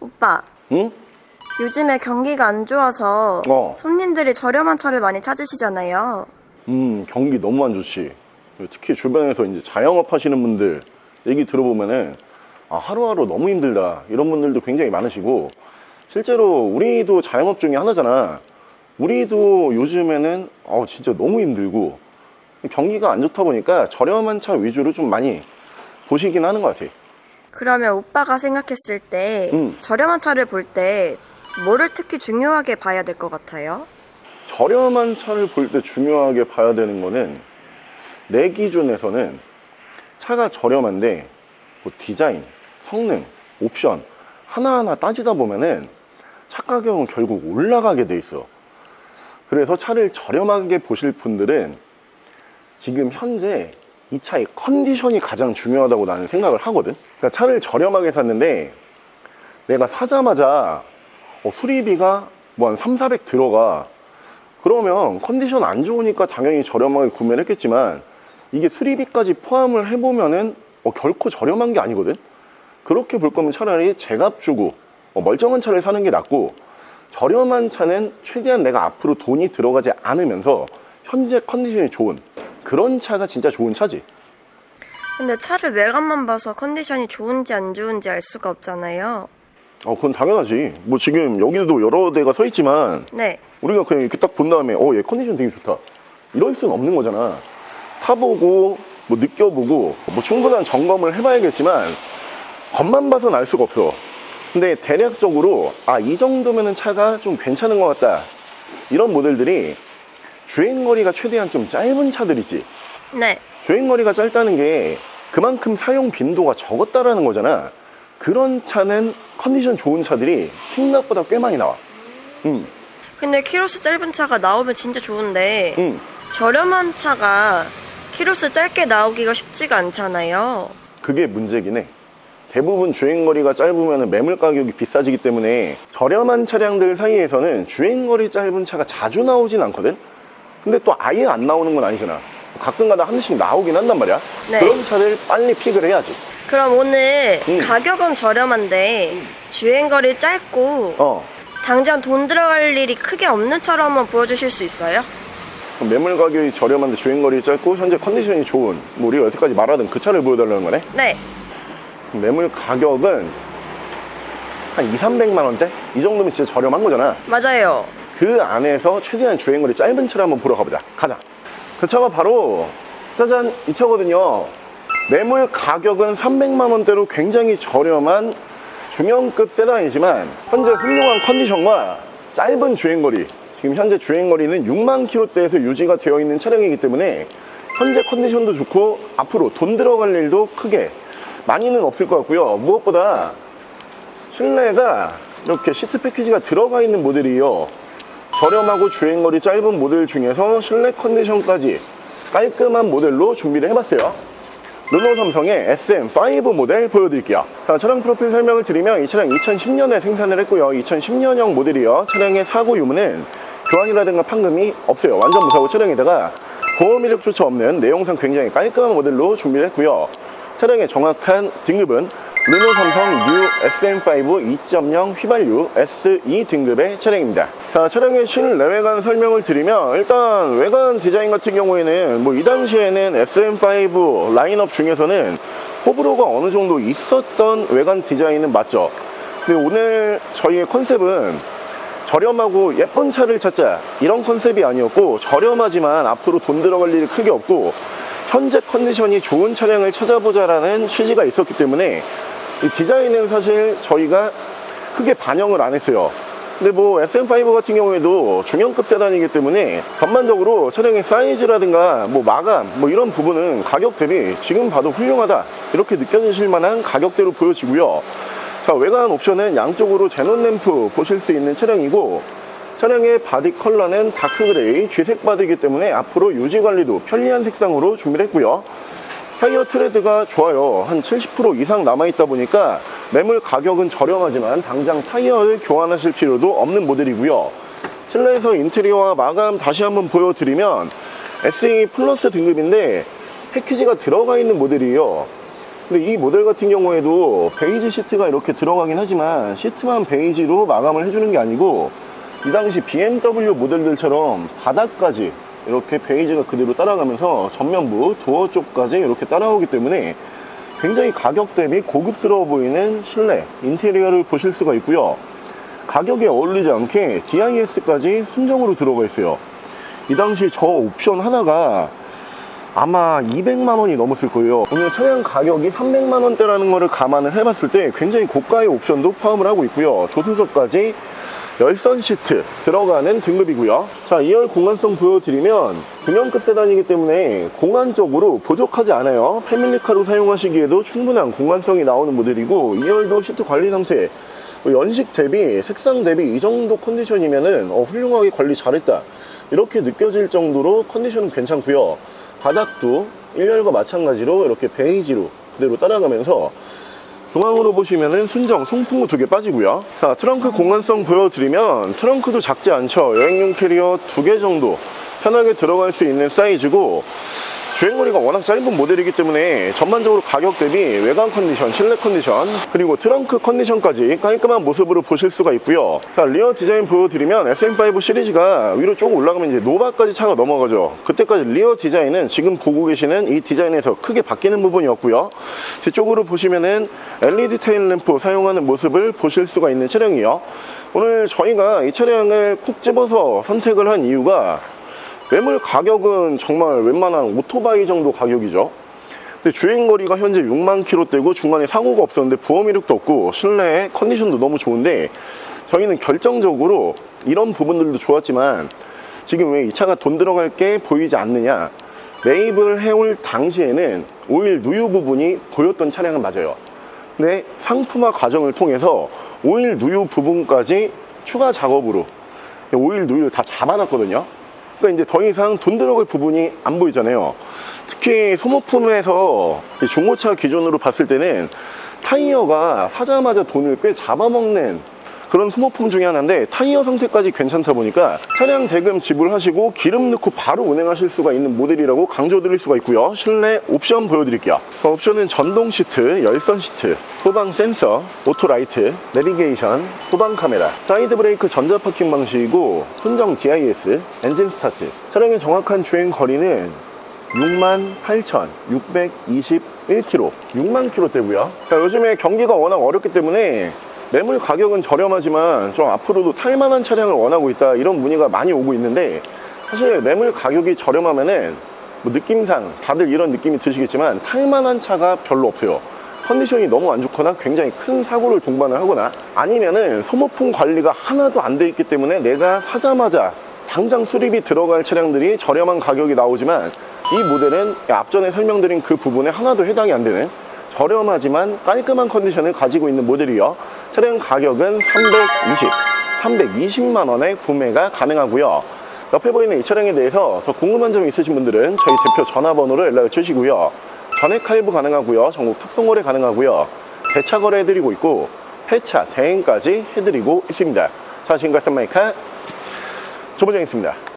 오빠, 응? 요즘에 경기가 안 좋아서 어. 손님들이 저렴한 차를 많이 찾으시잖아요. 음, 경기 너무 안 좋지. 특히 주변에서 이제 자영업 하시는 분들 얘기 들어보면은 아, 하루하루 너무 힘들다. 이런 분들도 굉장히 많으시고 실제로 우리도 자영업 중에 하나잖아. 우리도 요즘에는 어, 진짜 너무 힘들고 경기가 안 좋다 보니까 저렴한 차 위주로 좀 많이 보시긴 하는 것 같아. 그러면 오빠가 생각했을 때 음. 저렴한 차를 볼 때 뭐를 특히 중요하게 봐야 될 것 같아요? 저렴한 차를 볼 때 중요하게 봐야 되는 거는 내 기준에서는 차가 저렴한데 뭐 디자인, 성능, 옵션 하나하나 따지다 보면은 차 가격은 결국 올라가게 돼 있어. 그래서 차를 저렴하게 보실 분들은 지금 현재 이 차의 컨디션이 가장 중요하다고 나는 생각을 하거든. 그러니까 차를 저렴하게 샀는데 내가 사자마자 어, 수리비가 뭐 한 3, 400 들어가. 그러면 컨디션 안 좋으니까 당연히 저렴하게 구매를 했겠지만 이게 수리비까지 포함을 해보면은 어, 결코 저렴한 게 아니거든. 그렇게 볼 거면 차라리 제값 주고 어, 멀쩡한 차를 사는 게 낫고 저렴한 차는 최대한 내가 앞으로 돈이 들어가지 않으면서 현재 컨디션이 좋은 그런 차가 진짜 좋은 차지. 근데 차를 외관만 봐서 컨디션이 좋은지 안 좋은지 알 수가 없잖아요. 어, 그건 당연하지. 뭐 지금 여기도 여러 대가 서 있지만 네. 우리가 그냥 이렇게 딱 본 다음에 어, 얘 컨디션 되게 좋다. 이럴 수는 없는 거잖아. 타보고 뭐 느껴보고 뭐 충분한 점검을 해봐야겠지만 겉만 봐서는 알 수가 없어. 근데 대략적으로 아 이 정도면은 차가 좀 괜찮은 것 같다. 이런 모델들이 주행거리가 최대한 좀 짧은 차들이지. 네. 주행거리가 짧다는 게 그만큼 사용 빈도가 적었다라는 거잖아. 그런 차는 컨디션 좋은 차들이 생각보다 꽤 많이 나와. 음, 근데 키로수 짧은 차가 나오면 진짜 좋은데 음. 저렴한 차가 키로수 짧게 나오기가 쉽지가 않잖아요. 그게 문제긴 해. 대부분 주행거리가 짧으면 매물 가격이 비싸지기 때문에 저렴한 차량들 사이에서는 주행거리 짧은 차가 자주 나오진 않거든? 근데 또 아예 안 나오는 건 아니잖아. 가끔가다 한 대씩 나오긴 한단 말이야. 네. 그런 차를 빨리 픽을 해야지. 그럼 오늘 음. 가격은 저렴한데 주행거리 짧고 어. 당장 돈 들어갈 일이 크게 없는 차로 한번 보여주실 수 있어요? 매물 가격이 저렴한데 주행거리 짧고 현재 컨디션이 좋은 뭐 우리가 여태까지 말하던 그 차를 보여달라는 거네. 네. 매물 가격은 한 2, 300만 원대? 이 정도면 진짜 저렴한 거잖아. 맞아요. 그 안에서 최대한 주행거리 짧은 차를 한번 보러 가보자. 가자. 그 차가 바로 짜잔 이 차거든요. 매물 가격은 300만 원대로 굉장히 저렴한 중형급 세단이지만 현재 훌륭한 컨디션과 짧은 주행거리 지금 현재 주행거리는 6만 킬로대에서 유지가 되어 있는 차량이기 때문에 현재 컨디션도 좋고 앞으로 돈 들어갈 일도 크게 많이는 없을 것 같고요. 무엇보다 실내가 이렇게 시트 패키지가 들어가 있는 모델이에요. 저렴하고 주행거리 짧은 모델 중에서 실내 컨디션까지 깔끔한 모델로 준비를 해봤어요. 르노 삼성의 SM5 모델 보여드릴게요. 자, 차량 프로필 설명을 드리면 이 차량 2010년에 생산을 했고요. 2010년형 모델이요. 차량의 사고 유무는 교환이라든가 판금이 없어요. 완전 무사고 차량에다가 보험 이력조차 없는 내용상 굉장히 깔끔한 모델로 준비를 했고요. 차량의 정확한 등급은 르노 삼성 뉴 SM5 2.0 휘발유 SE 등급의 차량입니다. 자, 차량의 실내외관 설명을 드리면 일단 외관 디자인 같은 경우에는 뭐 이 당시에는 SM5 라인업 중에서는 호불호가 어느 정도 있었던 외관 디자인은 맞죠. 근데 오늘 저희의 컨셉은 저렴하고 예쁜 차를 찾자 이런 컨셉이 아니었고 저렴하지만 앞으로 돈 들어갈 일이 크게 없고 현재 컨디션이 좋은 차량을 찾아보자라는 취지가 있었기 때문에 이 디자인은 사실 저희가 크게 반영을 안 했어요. 근데 뭐 SM5 같은 경우에도 중형급 세단이기 때문에 전반적으로 차량의 사이즈라든가 뭐 마감 뭐 이런 부분은 가격 대비 지금 봐도 훌륭하다 이렇게 느껴지실 만한 가격대로 보여지고요. 자 외관 옵션은 양쪽으로 제논 램프 보실 수 있는 차량이고 차량의 바디 컬러는 다크 그레이 쥐색 바디이기 때문에 앞으로 유지 관리도 편리한 색상으로 준비를 했고요. 타이어 트레드가 좋아요. 한 70% 이상 남아있다 보니까 매물 가격은 저렴하지만 당장 타이어를 교환하실 필요도 없는 모델이고요. 실내에서 인테리어와 마감 다시 한번 보여드리면 SE 플러스 등급인데 패키지가 들어가 있는 모델이에요. 근데 이 모델 같은 경우에도 베이지 시트가 이렇게 들어가긴 하지만 시트만 베이지로 마감을 해주는 게 아니고 이 당시 BMW 모델들처럼 바닥까지 이렇게 베이지가 그대로 따라가면서 전면부 도어 쪽까지 이렇게 따라오기 때문에 굉장히 가격 대비 고급스러워 보이는 실내 인테리어를 보실 수가 있고요 가격에 어울리지 않게 DIS까지 순정으로 들어가 있어요 이 당시 저 옵션 하나가 아마 200만 원이 넘었을 거예요. 오늘 차량 가격이 300만 원대라는 거를 감안을 해봤을 때 굉장히 고가의 옵션도 포함을 하고 있고요. 조수석까지 열선 시트 들어가는 등급이고요. 자, 2열 공간성 보여드리면 중형급 세단이기 때문에 공간적으로 부족하지 않아요. 패밀리카로 사용하시기에도 충분한 공간성이 나오는 모델이고 2열도 시트 관리 상태 뭐 연식 대비 색상 대비 이 정도 컨디션이면은 어, 훌륭하게 관리 잘했다 이렇게 느껴질 정도로 컨디션은 괜찮고요 바닥도 1열과 마찬가지로 이렇게 베이지로 그대로 따라가면서 중앙으로 보시면은 순정 송풍구 두 개 빠지고요. 자 트렁크 공간성 보여드리면 트렁크도 작지 않죠. 여행용 캐리어 두 개 정도 편하게 들어갈 수 있는 사이즈고 주행거리가 워낙 짧은 모델이기 때문에 전반적으로 가격 대비 외관 컨디션, 실내 컨디션, 그리고 트렁크 컨디션까지 깔끔한 모습으로 보실 수가 있고요. 자, 리어 디자인 보여드리면 SM5 시리즈가 위로 조금 올라가면 이제 노바까지 차가 넘어가죠. 그때까지 리어 디자인은 지금 보고 계시는 이 디자인에서 크게 바뀌는 부분이었고요. 뒤쪽으로 보시면은 LED 테일 램프 사용하는 모습을 보실 수가 있는 차량이에요. 오늘 저희가 이 차량을 콕 집어서 선택을 한 이유가 매물 가격은 정말 웬만한 오토바이 정도 가격이죠. 근데 주행거리가 현재 6만 킬로대고 중간에 사고가 없었는데 보험 이력도 없고 실내 컨디션도 너무 좋은데 저희는 결정적으로 이런 부분들도 좋았지만 지금 왜 이 차가 돈 들어갈 게 보이지 않느냐. 매입을 해올 당시에는 오일 누유 부분이 보였던 차량은 맞아요. 근데 상품화 과정을 통해서 오일 누유 부분까지 추가 작업으로 오일 누유 다 잡아놨거든요 그러니까 이제 더 이상 돈 들어갈 부분이 안 보이잖아요. 특히 소모품에서 이 중고차 기준으로 봤을 때는 타이어가 사자마자 돈을 꽤 잡아먹는 그런 소모품 중에 하나인데 타이어 상태까지 괜찮다 보니까 차량 대금 지불하시고 기름 넣고 바로 운행하실 수가 있는 모델이라고 강조드릴 수가 있고요 실내 옵션 보여드릴게요 그 옵션은 전동 시트, 열선 시트, 후방 센서, 오토라이트, 내비게이션, 후방 카메라, 사이드 브레이크 전자 파킹 방식이고 순정 DIS, 엔진 스타트. 차량의 정확한 주행 거리는 68,621km 6만 킬로대고요. 요즘에 경기가 워낙 어렵기 때문에 매물 가격은 저렴하지만 좀 앞으로도 탈만한 차량을 원하고 있다 이런 문의가 많이 오고 있는데 사실 매물 가격이 저렴하면은 뭐 느낌상 다들 이런 느낌이 드시겠지만 탈만한 차가 별로 없어요 컨디션이 너무 안 좋거나 굉장히 큰 사고를 동반을 하거나 아니면은 소모품 관리가 하나도 안 돼 있기 때문에 내가 사자마자 당장 수리비 들어갈 차량들이 저렴한 가격이 나오지만 이 모델은 앞전에 설명드린 그 부분에 하나도 해당이 안 되는 저렴하지만 깔끔한 컨디션을 가지고 있는 모델이요. 차량 가격은 320, 320만 원에 구매가 가능하고요. 옆에 보이는 이 차량에 대해서 더 궁금한 점 있으신 분들은 저희 대표 전화번호로 연락을 주시고요. 전액 할부 가능하고요. 전국 특송 거래 가능하고요. 대차 거래 해드리고 있고 폐차 대행까지 해드리고 있습니다. 자 지금까지 썬마이카 조보정이었습니다.